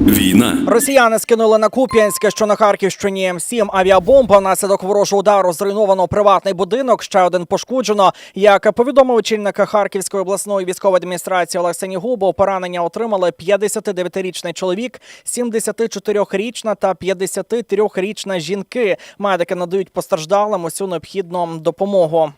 Війна. Росіяни скинули на Куп'янське, що на Харківщині. Сім авіабомб. Внаслідок ворожого удару зруйновано приватний будинок. Ще один пошкоджено. Як повідомив очільник Харківської обласної військової адміністрації Олег Сенігубов, поранення отримали 59-річний чоловік, 74-річна та 53-річна жінки. Медики надають постраждалим усю необхідну допомогу.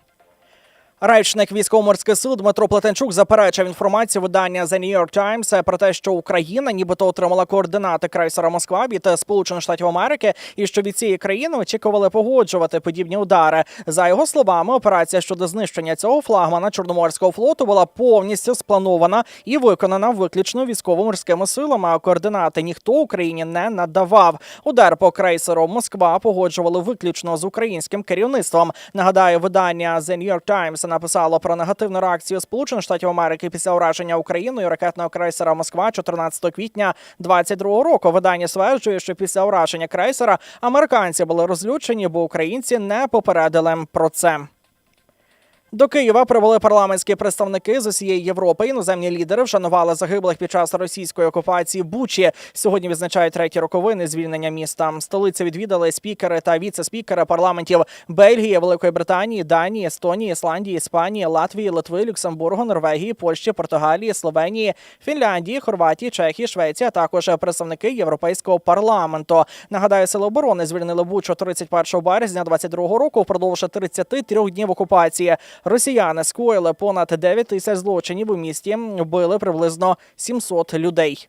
Речник військово-морських сил Дмитро Плетенчук заперечив інформацію видання The New York Times про те, що Україна нібито отримала координати крейсера Москва від Сполучених Штатів Америки, і що від цієї країни очікували погоджувати подібні удари. За його словами, операція щодо знищення цього флагмана Чорноморського флоту була повністю спланована і виконана виключно військово-морськими силами. А координати ніхто Україні не надавав. Удар по крейсеру Москва погоджували виключно з українським керівництвом. Нагадаю, видання The New York Times написало про негативну реакцію Сполучених Штатів Америки після ураження Україною ракетного крейсера Москва 14 квітня 22 року. Видання стверджує, що після ураження крейсера американці були розлючені, бо українці не попередили про це. До Києва прибули парламентські представники з усієї Європи. Іноземні лідери вшанували загиблих під час російської окупації Бучі. Сьогодні відзначають треті роковини звільнення міста. Столиці відвідали спікери та віце-спікери парламентів Бельгії, Великої Британії, Данії, Естонії, Ісландії, Іспанії, Латвії, Литви, Люксембургу, Норвегії, Польщі, Португалії, Словенії, Фінляндії, Хорватії, Чехії, Швеції, а також представники Європейського парламенту. Нагадаю, сили оборони звільнили Бучу 31 березня 22 року впродовж 33 днів окупації. Росіяни скоїли понад 9 тисяч злочинів у місті, вбили приблизно 700 людей.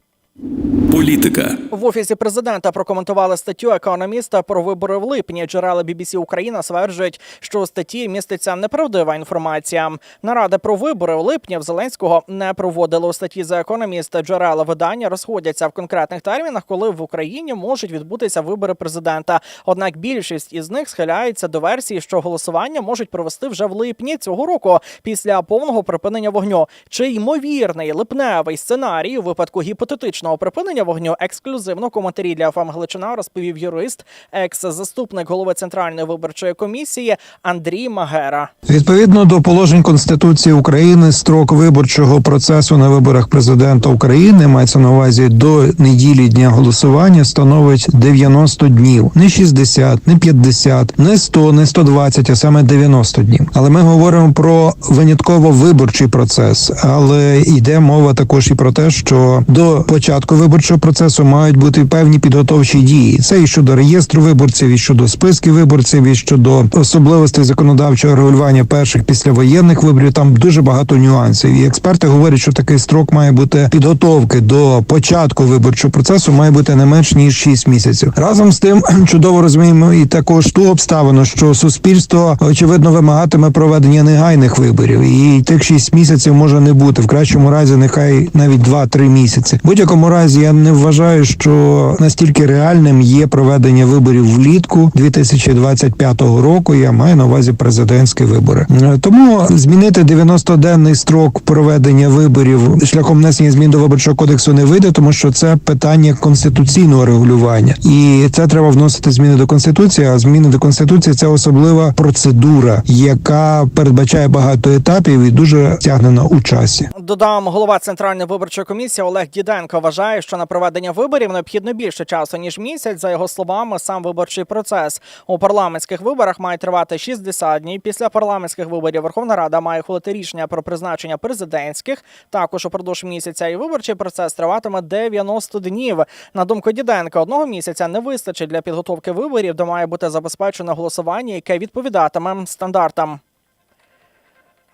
Політика. В офісі президента прокоментували статтю економіста про вибори в липні. Джерела BBC Україна стверджують, що у статті міститься неправдива інформація. Наради про вибори в липні в Зеленського не проводили у статті за економіста. Джерела видання розходяться в конкретних термінах, коли в Україні можуть відбутися вибори президента. Однак більшість із них схиляється до версії, що голосування можуть провести вже в липні цього року після повного припинення вогню. Чи ймовірний липневий сценарій у випадку гіпотетичного припинення вогню ексклюзивно коментарі для ФМ Галичина розповів юрист, екс-заступник голови центральної виборчої комісії Андрій Магера. Відповідно до положень Конституції України, строк виборчого процесу на виборах президента України мається на увазі до неділі дня голосування становить 90 днів, не 60, не 50, не 100, не 120, а саме 90 днів. Але ми говоримо про винятково виборчий процес, але йде мова також і про те, що до початку виборчого процесу мають бути певні підготовчі дії. Це і щодо реєстру виборців, і щодо списків виборців, і щодо особливостей законодавчого регулювання перших післявоєнних виборів. Там дуже багато нюансів. І експерти говорять, що такий строк має бути підготовки до початку виборчого процесу, має бути не менш ніж 6 місяців. Разом з тим чудово розуміємо і також ту обставину, що суспільство очевидно вимагатиме проведення негайних виборів, і тих 6 місяців може не бути. В кращому разі, нехай навіть 2-3 місяці. В будь-якому разі я не вважаю, що настільки реальним є проведення виборів влітку 2025 року. Я маю на увазі президентські вибори. Е, Тому змінити 90-денний строк проведення виборів шляхом внесення змін до виборчого кодексу не вийде, тому що це питання конституційного регулювання, і це треба вносити зміни до конституції. А зміни до конституції це особлива процедура, яка передбачає багато етапів і дуже тягнена у часі. Додам, голова центральної виборчої комісії Олег Діденко вважає, що на проведення виборів необхідно більше часу ніж місяць. За його словами, сам виборчий процес у парламентських виборах має тривати 60 днів. Після парламентських виборів Верховна Рада має ухвалити рішення про призначення президентських. Також упродовж місяця і виборчий процес триватиме 90 днів. На думку Діденка, одного місяця не вистачить для підготовки виборів, де має бути забезпечено голосування, яке відповідатиме стандартам.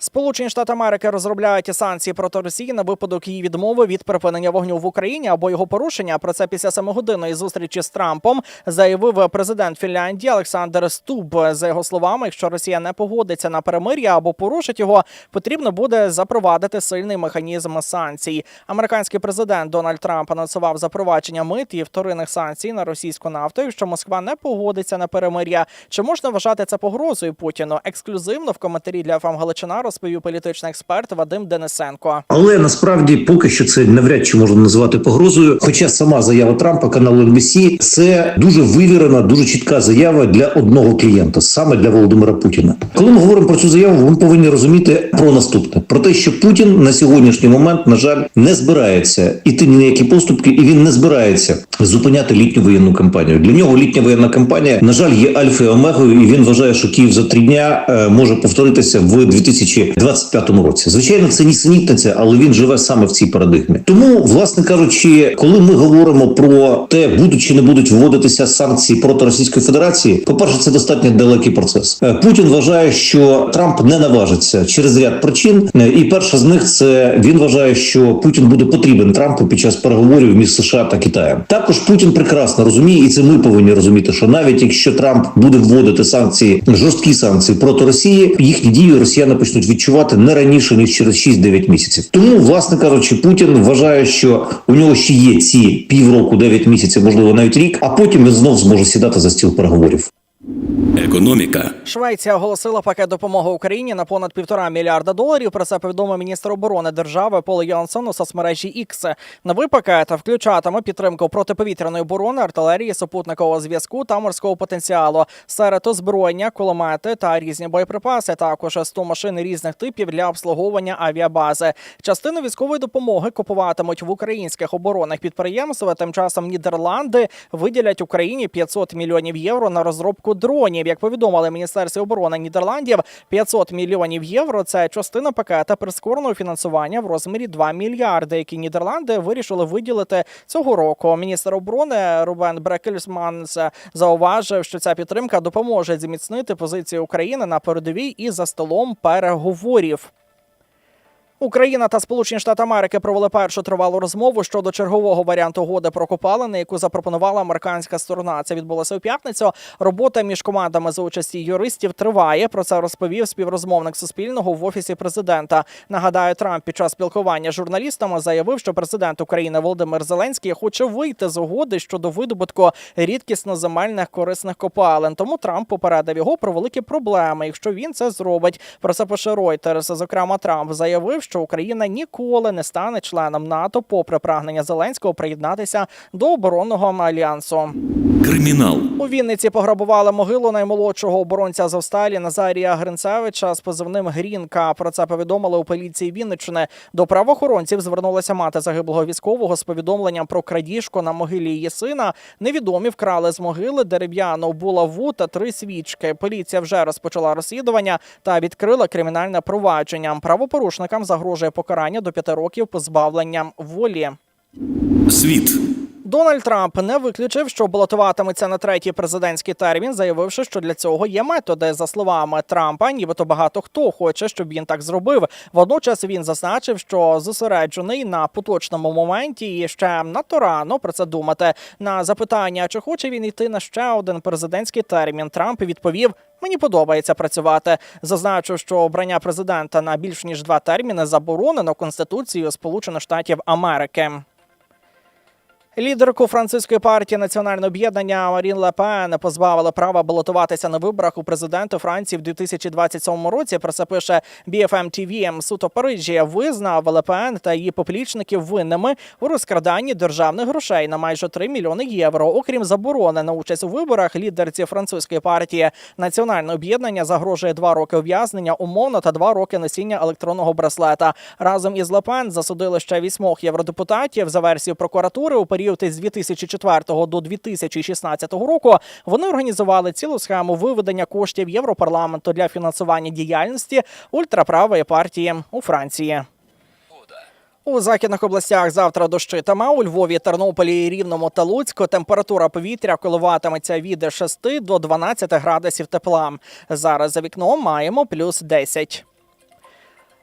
Сполучені Штати Америки розробляють санкції проти Росії на випадок її відмови від припинення вогню в Україні або його порушення. Про це після семигодинної зустрічі з Трампом заявив президент Фінляндії Олександр Стуб. За його словами, якщо Росія не погодиться на перемир'я або порушить його, потрібно буде запровадити сильний механізм санкцій. Американський президент Дональд Трамп анонсував запровадження мит і вторинних санкцій на російську нафту. Якщо Москва не погодиться на перемир'я, чи можна вважати це погрозою Путіну? Ексклюзивно в коментарі для ФМ Галичина розповів політичний експерт Вадим Денисенко. Але насправді поки що це навряд чи можна називати погрозою. Хоча сама заява Трампа каналу NBC – це дуже вивірена, дуже чітка заява для одного клієнта, саме для Володимира Путіна. Коли ми говоримо про цю заяву, ми повинні розуміти про наступне: про те, що Путін на сьогоднішній момент, на жаль, не збирається іти ні на які поступки, і він не збирається зупиняти літню воєнну кампанію. Для нього літня воєнна кампанія, на жаль, є альфа і омегою, і він вважає, що Київ за три дня е, може повторитися в 2025 році. Звичайно, це нісенітниця, але він живе саме в цій парадигмі. Тому, власне кажучи, коли ми говоримо про те, будуть чи не будуть вводитися санкції проти Російської Федерації, по перше, це достатньо далекий процес. Е, Путін вважає, що Трамп не наважиться через ряд причин, Е, і перша з них це він вважає, що Путін буде потрібен Трампу під час переговорів між США та Китаєм. Також Путін прекрасно розуміє, і це ми повинні розуміти, що навіть якщо Трамп буде вводити санкції, жорсткі санкції проти Росії, їхні дії росіяни почнуть відчувати не раніше ніж через 6-9 місяців. Тому, власне кажучи, Путін вважає, що у нього ще є ці півроку, 9 місяців, можливо, навіть рік, а потім він знов зможе сідати за стіл переговорів. Економіка. Швеція оголосила пакет допомоги Україні на понад півтора мільярда доларів. Про це повідомив міністр оборони держави Пол Йонсон у соцмережі X. Новий пакет включатиме підтримку протиповітряної оборони, артилерії, супутникового зв'язку та морського потенціалу. Серед озброєння, кулемети та різні боєприпаси. Також 100 машин різних типів для обслуговування авіабази. Частину військової допомоги купуватимуть в українських оборонних підприємств. Тим часом Нідерланди виділять Україні 500 мільйонів євро на розробку дронів. Як повідомили Міністерстві оборони Нідерландів, 500 мільйонів євро це частина пакета прискореного фінансування в розмірі 2 мільярди, які Нідерланди вирішили виділити цього року. Міністр оборони Рубен Брекельсманс зауважив, що ця підтримка допоможе зміцнити позиції України на передовій і за столом переговорів. Україна та Сполучені Штати Америки провели першу тривалу розмову щодо чергового варіанту угоди про копалини, яку запропонувала американська сторона. Це відбулося у п'ятницю. Робота між командами за участі юристів триває. Про це розповів співрозмовник Суспільного в офісі президента. Нагадаю, Трамп під час спілкування з журналістами заявив, що президент України Володимир Зеленський хоче вийти з угоди щодо видобутку рідкісно земельних корисних копалин. Тому Трамп попередив його про великі проблеми, якщо він це зробить. Про це пише Reuters. Зокрема, Трамп заявив, що Україна ніколи не стане членом НАТО, попри прагнення Зеленського приєднатися до оборонного альянсу. Кримінал. У Вінниці пограбували могилу наймолодшого оборонця Азовсталі Назарія Гринцевича з позивним Грінка. Про це повідомили у поліції Вінниччини. До правоохоронців звернулася мати загиблого військового з повідомленням про крадіжку на могилі її сина. Невідомі вкрали з могили дерев'яну булаву та три свічки. Поліція вже розпочала розслідування та відкрила кримінальне провадження. Правопорушникам загрожує покарання до п'яти років позбавлення волі. Світ. Дональд Трамп не виключив, що балотуватиметься на третій президентський термін, заявивши, що для цього є методи. За словами Трампа, нібито багато хто хоче, щоб він так зробив. Водночас він зазначив, що зосереджений на поточному моменті і ще надто рано про це думати. На запитання, чи хоче він йти на ще один президентський термін, Трамп відповів. Мені подобається працювати. Зазначив, що обрання президента на більш ніж два терміни заборонено Конституцією Сполучених Штатів Америки. Лідерку французької партії Національне об'єднання Марін Ле Пен позбавили права балотуватися на виборах у президенти Франції в 2027 році. Про це пише BFM TV. Суд у Парижі визнав Ле Пен та її поплічників винними у розкраданні державних грошей на майже 3 мільйони євро. Окрім заборони на участь у виборах, лідерці французької партії Національне об'єднання загрожує два роки ув'язнення умовно та два роки носіння електронного браслета. Разом із Ле Пен засудили ще вісьмох євродепутатів за версією прокуратури у період із 2004 до 2016 року. Вони організували цілу схему виведення коштів Європарламенту для фінансування діяльності ультраправої партії у Франції. У західних областях завтра дощитиме. У Львові, Тернополі, Рівному та Луцьку температура повітря коливатиметься від 6 до 12 градусів тепла. Зараз за вікном маємо плюс 10.